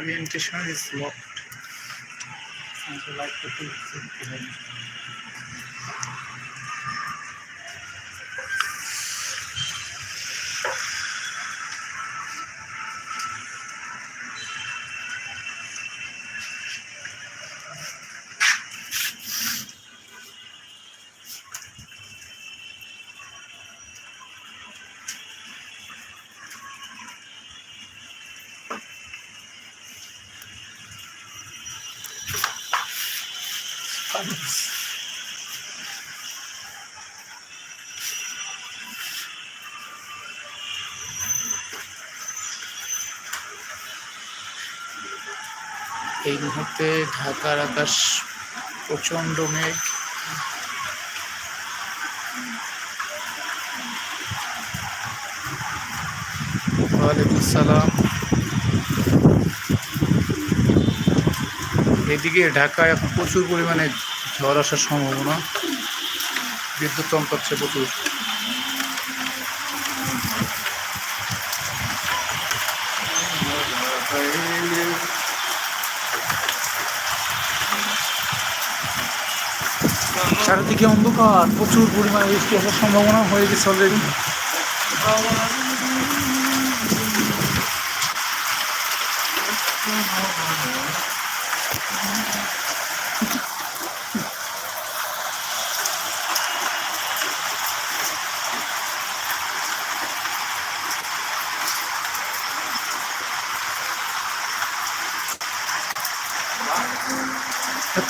orientation is locked. And so like the things এই মুহূর্তে ঢাকার আকাশ প্রচণ্ড মেঘ। ওয়ালাইকুম সালাম এদিকে ঢাকায় এখন প্রচুর পরিমাণে ঝড় আসার সম্ভাবনা। বিদ্যুৎ চমকাচ্ছে প্রচুর। চারিদিকে অন্ধকার প্রচুর পরিমাণে বৃষ্টি আসার সম্ভাবনা হয়ে গেছে অলরেডি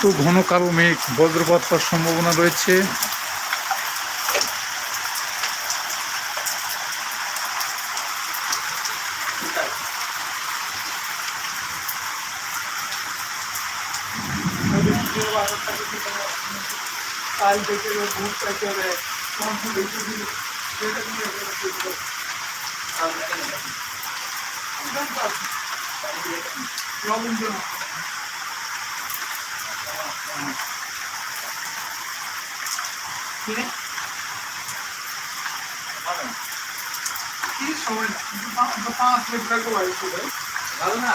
এত ঘন কালো মেঘ বজ্রপাত হওয়ার সম্ভাবনা রয়েছে। ঠিক আছে? কি সময় না? কিন্তু পাঁচ মিনিট লাগবে বাইরে চলে ভালো না?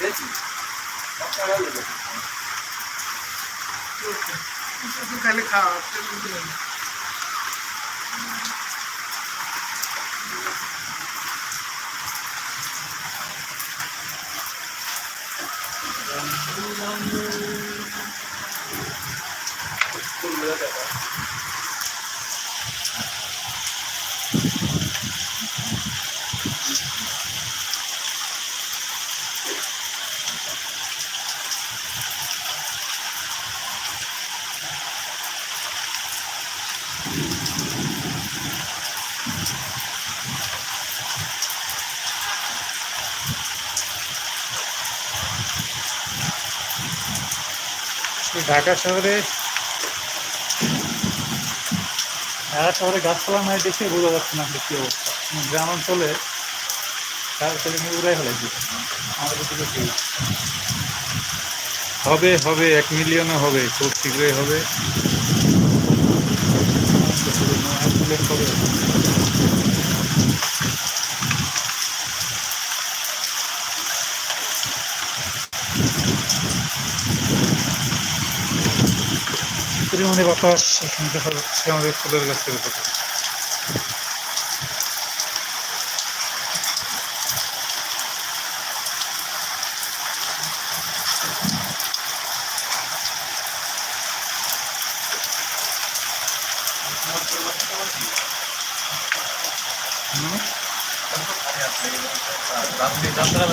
দেখি। খালি খাওয়া Thank you. আসলে ঢাকা শহরে ঢাকা শহরে গাছপালা নাই দেখে বোঝা যাচ্ছে না কী অবস্থা। কিন্তু গ্রাম অঞ্চলে হবে হবে, এক মিলিয়নে হবে, খুব শীঘ্রই হবে হবে। পরিমাণে বাতাস এখানে দেখা যাচ্ছে আমাদের ফুলের গাছের উপরে?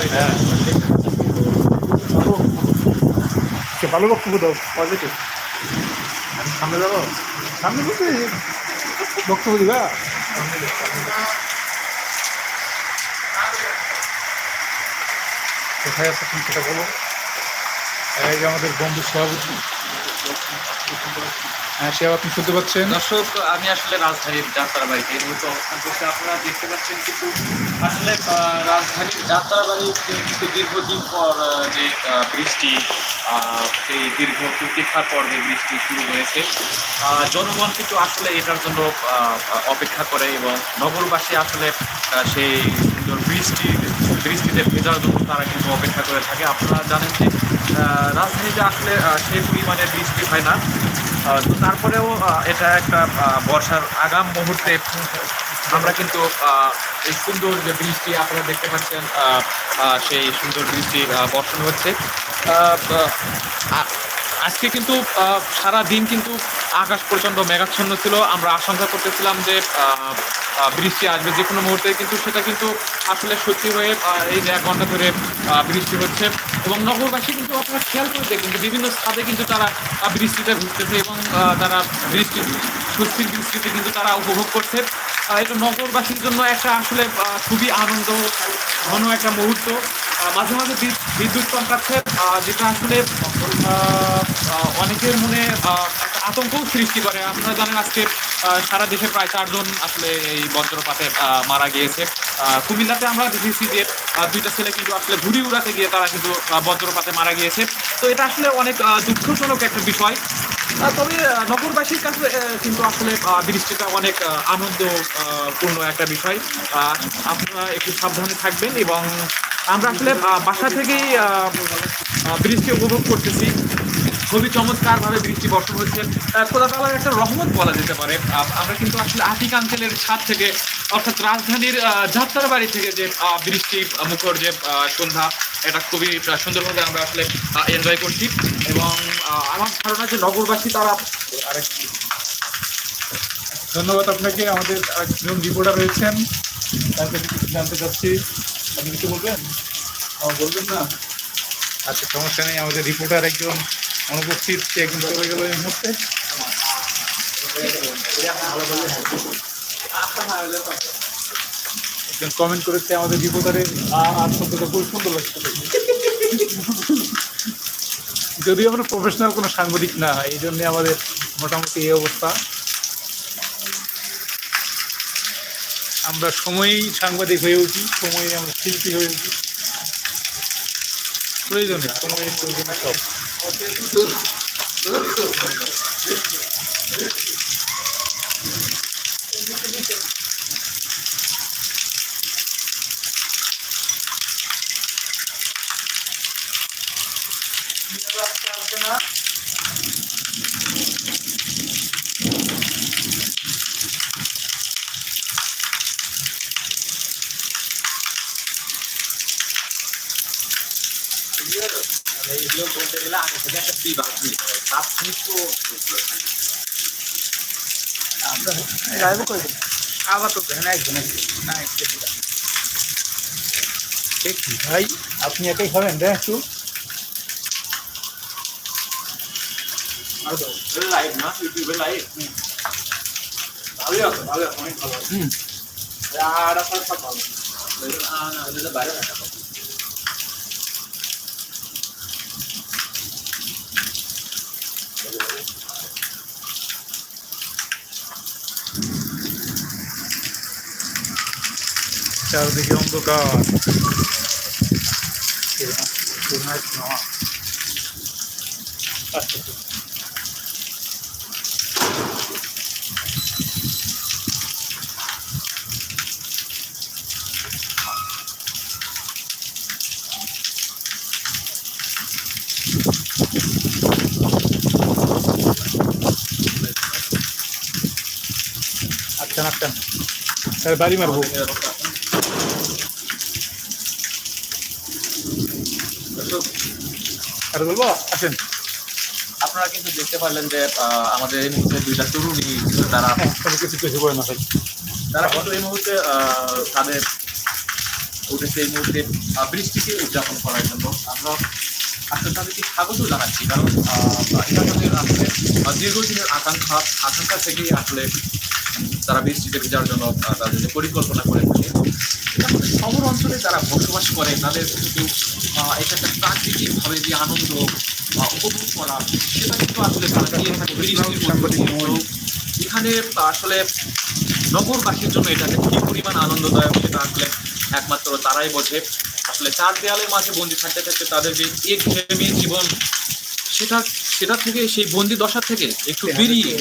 হ্যাঁ। ভালো বক্তব্য দাও পজিটিভ সামনে যাব? সামনে বলতে বক্তব্য দিবা? কোথায় আছে তুমি সেটা বলো? এই আমাদের বন্ধু সভাপতি। হ্যাঁ সে আপনি শুনতে পাচ্ছেন। আমি আসলে রাজধানীর এই অবস্থান আপনারা দেখতে পাচ্ছেন কিন্তু আসলে রাজধানীর কিন্তু দীর্ঘদিন পর যে বৃষ্টি পর যে বৃষ্টি শুরু হয়েছে। জনগণ কিন্তু আসলে এটার জন্য অপেক্ষা করে এবং নগরবাসী আসলে সেই সুন্দর বৃষ্টি, বৃষ্টিতে ভেজার জন্য তারা কিন্তু অপেক্ষা করে থাকে। আপনারা জানেন যে রাজধানীতে আসলে সেই পরিমাণে বৃষ্টি হয় না। তো তারপরেও এটা একটা বর্ষার আগাম মুহূর্তে, আমরা কিন্তু এই সুন্দর যে বৃষ্টি আপনারা দেখতে পাচ্ছেন সেই সুন্দর বৃষ্টি বর্ষণ হচ্ছে। আজকে কিন্তু সারা দিন কিন্তু আকাশ প্রচণ্ড মেঘাচ্ছন্ন ছিল। আমরা আশঙ্কা করতেছিলাম যে বৃষ্টি আসবে যে কোনো মুহূর্তে, কিন্তু সেটা কিন্তু আসলে সত্যি হয়ে এই এক ঘণ্টা ধরে বৃষ্টি হচ্ছে। এবং নগরবাসী কিন্তু আপনারা খেয়াল করে দেখবেন যে বিভিন্ন স্থানে কিন্তু তারা বৃষ্টিতে ঘুরতেছে এবং তারা বৃষ্টি স্বস্তির বৃষ্টিতে কিন্তু তারা উপভোগ করছে। এটা নগরবাসীর জন্য একটা আসলে খুবই আনন্দ ঘন একটা মুহূর্ত। মাঝে মাঝে বিদ- বিদ্যুৎ চমকাচ্ছে যেটা আসলে অনেকের মনে আতঙ্কও সৃষ্টি করে। আপনারা জানেন আজকে সারা দেশে প্রায় চারজন আসলে এই বজ্রপাতে মারা গিয়েছে। কুমিল্লাতে আমরা দেখেছি যে দুইটা ছেলে কিন্তু আসলে ঘুড়ি উড়াতে গিয়ে তারা কিন্তু বজ্রপাতে মারা গিয়েছে। তো এটা আসলে অনেক দুঃখজনক একটা বিষয়। তবে নগরবাসীর কাছে কিন্তু আসলে বৃষ্টিটা অনেক আনন্দপূর্ণ একটা বিষয়। আপনারা একটু সাবধানে থাকবেন এবং আমরা আসলে বাসা থেকেই বৃষ্টি উপভোগ করতেছি। খুবই চমৎকারভাবে বৃষ্টি বর্ষণ হচ্ছে খোদা তালার একটা রহমত বলা যেতে পারে। আমরা কিন্তু আসলে আতিক আঞ্চলের ছাদ থেকে অর্থাৎ রাজধানীর আহ, যাত্রাবাড়ি থেকে যে বৃষ্টি মুখর যে সন্ধ্যা এটা খুবই সুন্দরভাবে আমরা আসলে এনজয় করছি। এবং আমার ধারণা যে নগরবাসী তারা আরেক ধন্যবাদ আপনাকে। আমাদের একজন রিপোর্টার রয়েছেন। তার কাছে কিছু জানতে চাচ্ছি। আপনি কিছু বলবেন? বলবেন না? আচ্ছা সমস্যা নেই। আমাদের রিপোর্টার একজন অনুপস্থিত সে একজন চলে গেল এই মুহূর্তে? একজন কমেন্ট করেছে, আমাদের রিপোর্টারের আর শব্দটা খুব সুন্দর লাগছে যদিও আমরা প্রফেশনাল কোনো সাংবাদিক না, এই জন্যে আমাদের মোটামুটি এই অবস্থা। আমরা সময়ই সাংবাদিক হয়ে উঠি, সময়ই আমরা শিল্পী হয়ে উঠি। প্রয়োজনে সময়ের প্রয়োজনে সব। 何とか分かる。এইগুলো বলতে গেলে আগে থেকে একটা ফি বাকি তাৎক্ষণিক তো আবার তো না একজন না ভাই আপনি একাই খাবেন দেখ একটু লাইভ না ইউটিউবে লাইভ ভালোই আছে ভালো। আছে অনেক ভালো আছে আর আপনার সব ভালো। না না এটা বাইরে না চারদিকে অন্ধকার Good night, Noah. আচ্ছা ঠিক। আচ্ছা আচ্ছা তাহলে বাড়ি মারবো আর বলব আসেন। আপনারা কিন্তু দেখতে পারলেন যে আমাদের এই মুহূর্তে দুইটা তরুণী তারা হ্যাঁ কোনো কিছু কিছু বলে না তারা কিন্তু এই মুহূর্তে তাদের উঠেছে এই মুহূর্তে বৃষ্টিকে উদযাপন করার জন্য আমরা আসলে তাদেরকে স্বাগত জানাচ্ছি। কারণ এটা তাদের আসলে দীর্ঘদিনের আকাঙ্ক্ষা আকাঙ্ক্ষা থেকেই আসলে তারা বৃষ্টিতে ভেজার জন্য তাদের যে পরিকল্পনা করে থাকে। শহর অঞ্চলে যারা বসবাস করে তাদের কিন্তু এটা একটা প্রাকৃতিকভাবে যে আনন্দ উপভোগ করা সেটা কিন্তু আসলে তারা দিয়ে থাকে এখানে আসলে নগরবাসীর জন্য এটা যে কি পরিমাণ আনন্দদায়ক সেটা আসলে একমাত্র তারাই বোঝে। আসলে চার দেয়ালের মাঝে বন্দি থাকতে থাকতে তাদের যে এক ঘেমে জীবন সেটা সেটা থেকে সেই বন্দি দশা থেকে একটু বেরিয়ে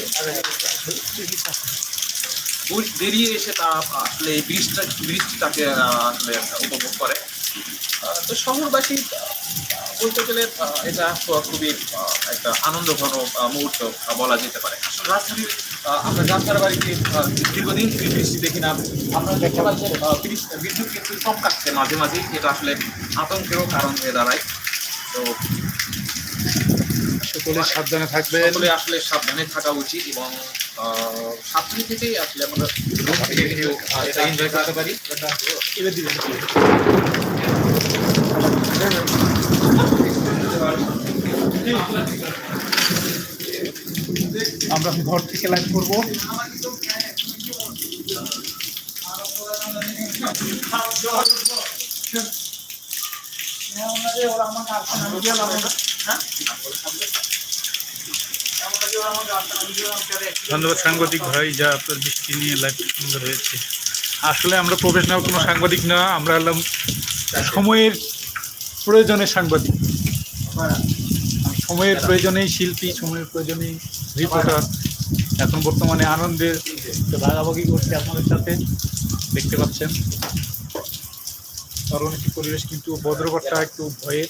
বেরিয়ে এসে তারা আসলে এই বৃষ্টিটা বৃষ্টিটাকে আহ, আসলে উপভোগ করে। তো শহরবাসী বলতে গেলে এটা খুবই একটা আনন্দ ঘন মুহূর্ত বলা যেতে পারে। আসলে রাজধানীর আমরা যাত্রার বাড়িতে দীর্ঘদিন থেকে বৃষ্টি দেখি না। আমরা দেখতে বৃষ্টি- বিদ্যুৎ কিন্তু চমকাচ্ছে মাঝে মাঝেই। এটা আসলে আতঙ্কেরও কারণ হয়ে দাঁড়ায়। তো সকলে সাবধানে থাকবে সকলে আসলে সাবধানে থাকা উচিত এবং আহ, থেকেই আসলে আমরা আহ, এটা এনজয় করতে পারি। এবার দিবেন। আমরা ঘর থেকে লাইভ করব। ধন্যবাদ সাংবাদিক ভাই, যা আপনার দৃষ্টি নিয়ে লাইভ সুন্দর হয়েছে। আসলে আমরা প্রফেশনাল কোনো সাংবাদিক না, আমরা হলাম সময়ের প্রয়োজনে সাংবাদিক। সময়ের প্রয়োজনেই শিল্পী, সময়ের প্রয়োজনেই রিপোর্টার। এখন বর্তমানে আনন্দের ভাগাভাগি করছে আপনাদের সাথে, দেখতে পাচ্ছেন। অরণিতি পরিবেশ কিন্তু ভদ্রকরটা একটু ভয়ের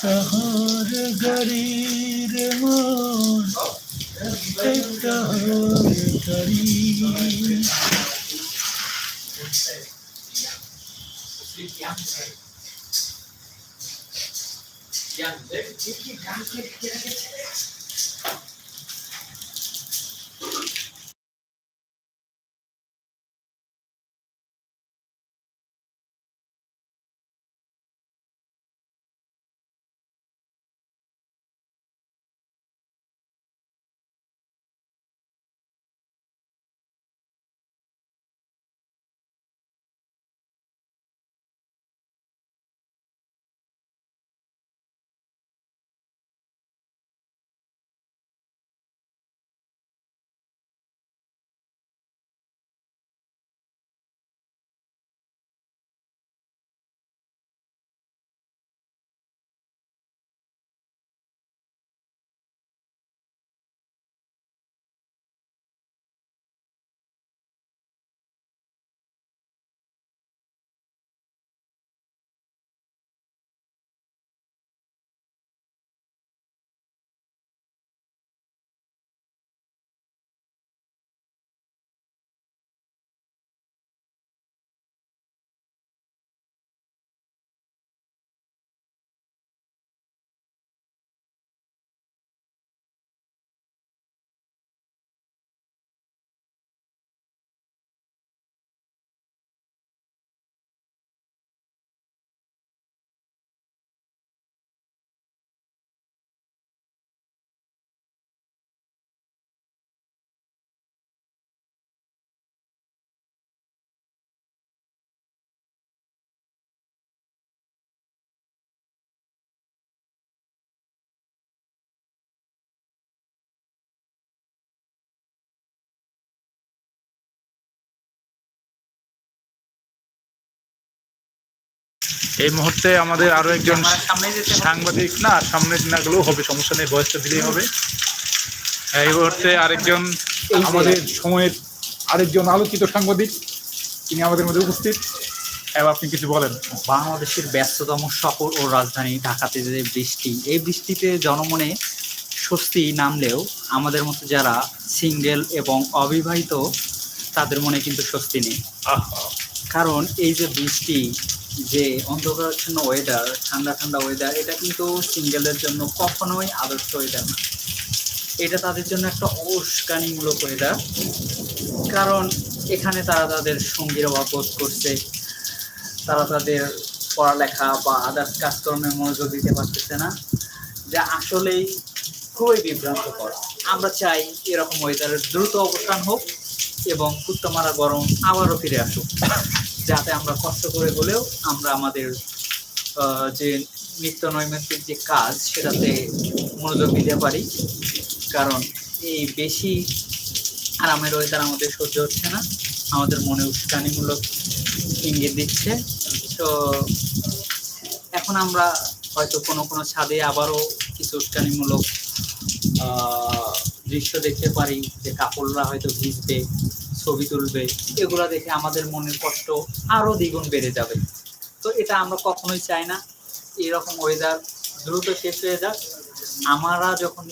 শহর গরির মন শহর গরি Yeah, they're, they're, they're, they're, they're, they're, they're. এই মুহূর্তে আমাদের আরও একজন সাংবাদিক না সামনে না গেলেও হবে সমস্যা নেই বয়সটা দিলেই হবে। এই মুহূর্তে আরেকজন আমাদের সময়ের আরেকজন আলোচিত সাংবাদিক তিনি আমাদের মধ্যে উপস্থিত। এবার আপনি কিছু বলেন। বাংলাদেশের ব্যস্ততম শহর ও রাজধানী ঢাকাতে যে বৃষ্টি এই বৃষ্টিতে জনমনে স্বস্তি নামলেও আমাদের মতো যারা সিঙ্গেল এবং অবিবাহিত তাদের মনে কিন্তু স্বস্তি নেই। কারণ এই যে বৃষ্টি যে অন্ধকারাচ্ছন্ন ওয়েদার ঠান্ডা ঠান্ডা ওয়েদার এটা কিন্তু সিঙ্গেলের জন্য কখনোই আদর্শ ওয়েদার না। এটা তাদের জন্য একটা উস্কানিমূলক ওয়েদার কারণ এখানে তারা তাদের সঙ্গীর অভাব বোধ করছে। তারা তাদের পড়ালেখা বা আদার্স কাজকর্মে মনোযোগ দিতে পারতেছে না, যা আসলেই খুবই বিভ্রান্তকর। আমরা চাই এরকম ওয়েদারের দ্রুত অবসান হোক এবং কুত্তামারা গরম আবারও ফিরে আসুক। যাতে আমরা কষ্ট করে হলেও আমরা আমাদের যে নিত্য নৈমিত্তিক যে কাজ, সেটাতে মনোযোগ দিতে পারি। কারণ এই বেশি আরামের ওয়েদার আমাদের সহ্য হচ্ছে না। আমাদের মনে উস্কানিমূলক ইঙ্গিত দিচ্ছে। তো এখন আমরা হয়তো কোনো কোনো ছাদে আবারও কিছু উস্কানিমূলক দৃশ্য দেখতে পারি যে কাপড়রা হয়তো ভিজবে। ছবি তুলবে, এগুলো দেখে আমাদের মনের কষ্ট আরও দ্বিগুণ বেড়ে যাবে। তো এটা আমরা কখনোই চাই না। এরকম ওয়েদার দ্রুত শেষ হয়ে যাক। আমরা যখন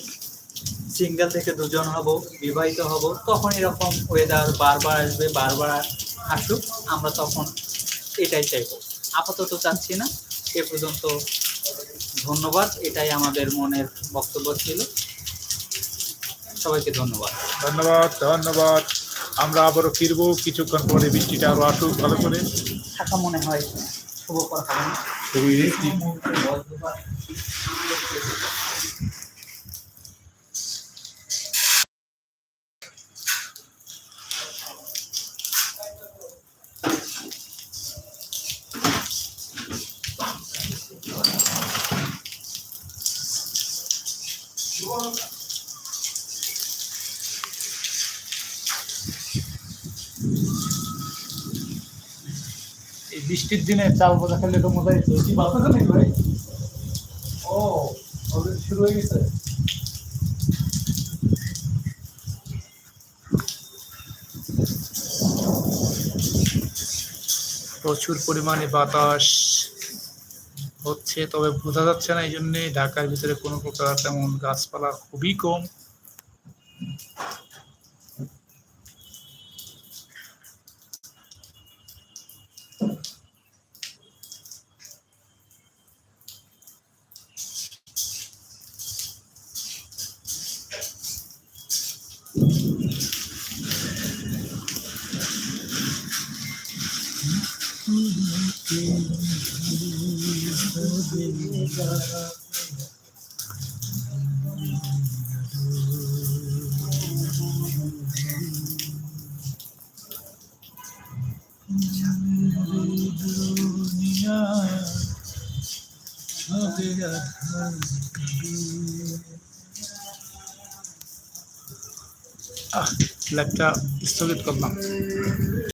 সিঙ্গেল থেকে দুজন হব, বিবাহিত হব, তখন এরকম ওয়েদার বারবার আসবে, বারবার আসুক, আমরা তখন এটাই চাইব। আপাতত চাচ্ছি না। এ পর্যন্ত ধন্যবাদ। এটাই আমাদের মনের বক্তব্য ছিল। সবাইকে ধন্যবাদ। ধন্যবাদ ধন্যবাদ। আমরা আবারও ফিরবো কিছুক্ষণ পরে বৃষ্টিটা আরও আসুক ভালো করে। থাকা মনে হয় শুভ কথা খুবই বৃষ্টির দিনে চাল ভাজা খেলে তো মজা হয়েছে কি নাকি ভাই? ও শুরু হয়ে গেছে। প্রচুর পরিমাণে বাতাস হচ্ছে, তবে বোঝা যাচ্ছে না এই জন্যে ঢাকার ভিতরে কোনো প্রকার তেমন গাছপালা খুবই কম। আহ ল্যাপটা স্থগিত করলাম।